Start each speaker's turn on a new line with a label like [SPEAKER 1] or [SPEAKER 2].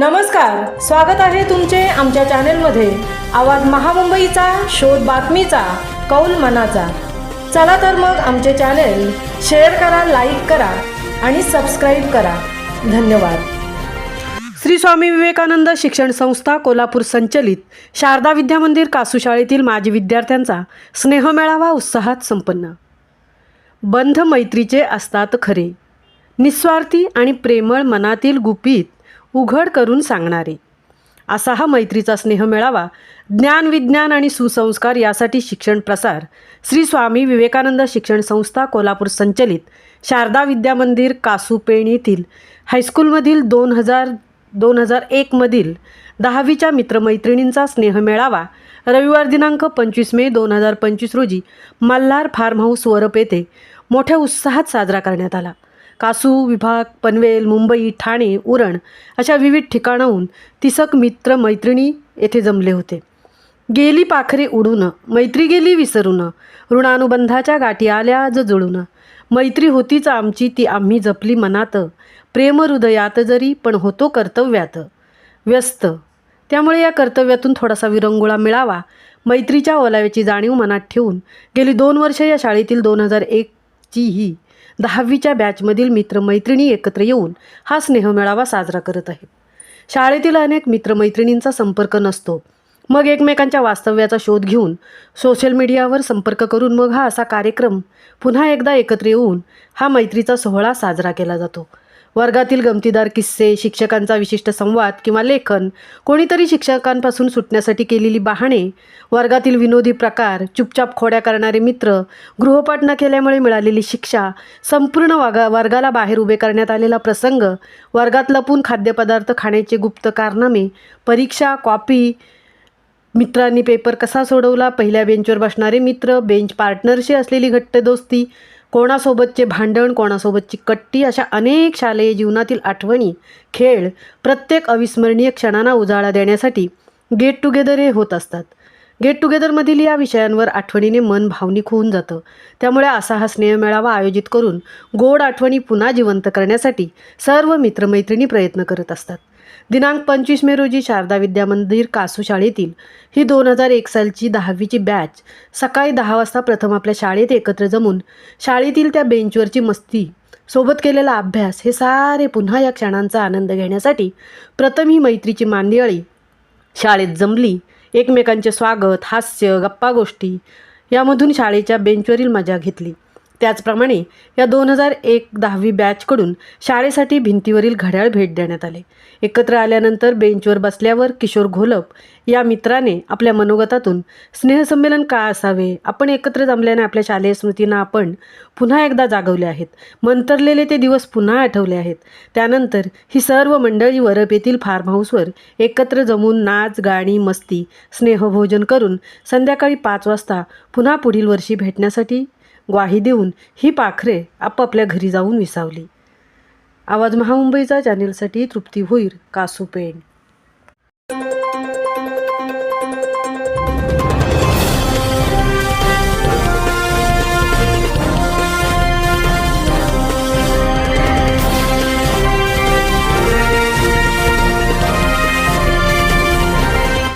[SPEAKER 1] नमस्कार स्वागत आहे तुमचे आमच्या चॅनेलमध्ये. आवाज महामुंबईचा शोध बातमीचा कौल मनाचा. चला तर मग आमचे चॅनेल शेअर करा लाईक करा आणि सबस्क्राईब करा. धन्यवाद. श्री स्वामी विवेकानंद शिक्षण संस्था कोल्हापूर संचलित शारदा विद्यामंदिर कासू शाळेतील माजी विद्यार्थ्यांचा स्नेहमेळावा उत्साहात संपन्न. बंध मैत्रीचे असतात खरे. निस्वार्थी आणि प्रेमळ मनातील गुपित उघड करून सांगणारे. असा हा मैत्रीचा स्नेह मिळावा ज्ञान विज्ञान आणि सुसंस्कार यासाठी शिक्षण प्रसार श्री स्वामी विवेकानंद शिक्षण संस्था कोल्हापूर संचलित शारदा विद्यामंदिर मंदिर पेण येथील हायस्कूलमधील दोन हजार दोन हजार एकमधील दहावीच्या मित्रमैत्रिणींचा स्नेह मिळावा रविवार दिनांक पंचवीस मे दोन हजार पंचवीस रोजी मल्हार फार्म हाऊस वरप येथे मोठ्या उत्साहात साजरा करण्यात आला. कासू विभाग पनवेल मुंबई ठाणे उरण अशा विविध ठिकाणाहून तिसक मित्र मैत्रिणी येथे जमले होते. गेली पाखरे उडून मैत्री गेली विसरून ऋणानुबंधाच्या गाठी आल्या ज जुळून मैत्री होतीच आमची ती आम्ही जपली मनात. प्रेम हृदयात जरी पण होतो कर्तव्यात. व्यस्त. त्यामुळे या कर्तव्यातून थोडासा विरंगुळा मिळावा मैत्रीच्या ओलाव्याची जाणीव मनात ठेवून गेली दोन वर्ष या शाळेतील दोन हजार एकची ही दहावीच्या बॅचमधील मित्रमैत्रिणी एकत्र येऊन हा स्नेहमेळावा साजरा करत आहेत. शाळेतील अनेक मित्रमैत्रिणींचा संपर्क नसतो. मग एकमेकांच्या वास्तव्याचा शोध घेऊन सोशल मीडियावर संपर्क करून मग हा असा कार्यक्रम पुन्हा एकदा एकत्र येऊन हा मैत्रीचा सोहळा साजरा केला जातो. वर्गातील गमतीदार किस्से शिक्षकांचा विशिष्ट संवाद किंवा लेखन कोणीतरी शिक्षकांपासून सुटण्यासाठी केलेली बहाणे वर्गातील विनोदी प्रकार चुपचाप खोड्या करणारे मित्र गृहपाठ न केल्यामुळे मिळालेली शिक्षा संपूर्ण वागा वर्गाला बाहेर उभे करण्यात आलेला प्रसंग वर्गात लपून खाद्यपदार्थ खाण्याचे गुप्त कारनामे परीक्षा कॉपी मित्रांनी पेपर कसा सोडवला पहिल्या बेंचवर बसणारे मित्र बेंच पार्टनरशी असलेली घट्ट दोस्ती कोणासोबतचे भांडण कोणासोबतची कट्टी अशा अनेक शालेय जीवनातील आठवणी खेळ प्रत्येक अविस्मरणीय क्षणांना उजाळा देण्यासाठी गेट टुगेदर हे होत असतात. गेट टुगेदरमधील या विषयांवर आठवणीने मन भावनिक होऊन जातं. त्यामुळे असा हा स्नेहमेळावा आयोजित करून गोड आठवणी पुन्हा जिवंत करण्यासाठी सर्व मित्रमैत्रिणी प्रयत्न करत असतात. दिनांक पंचवीस मे रोजी शारदा विद्यामंदिर कासू शाळेतील ही दोन हजार एक सालची दहावीची बॅच सकाळी दहा वाजता प्रथम आपल्या शाळेत एकत्र जमून शाळेतील त्या बेंचवरची मस्ती सोबत केलेला अभ्यास हे सारे पुन्हा या क्षणांचा आनंद घेण्यासाठी प्रथम ही मैत्रीची मांदियाळी शाळेत जमली. एकमेकांचे स्वागत हास्य गप्पा गोष्टी यामधून शाळेच्या बेंचवरील मजा घेतली. त्याचप्रमाणे या दोन हजार एक दहावी बॅचकडून शाळेसाठी भिंतीवरील घड्याळ भेट देण्यात आले. एकत्र आल्यानंतर बेंचवर बसल्यावर किशोर घोलप या मित्राने आपल्या मनोगतातून स्नेहसंमेलन का असावे? आपण एकत्र जमल्याने आपल्या शालेय स्मृतींना आपण पुन्हा एकदा जागवले आहेत. मंतरलेले ते दिवस पुन्हा आठवले आहेत. त्यानंतर ही सर्व मंडळी वरप येथील फार्म हाऊसवर एकत्र जमून नाच गाणी मस्ती स्नेहभोजन करून संध्याकाळी पाच वाजता पुन्हा पुढील वर्षी भेटण्यासाठी ग्वाही देऊन ही पाखरे आपापल्या घरी जाऊन विसावली. आवाज महामुंबईचा चॅनेलसाठी तृप्ती होईर कासू पेण.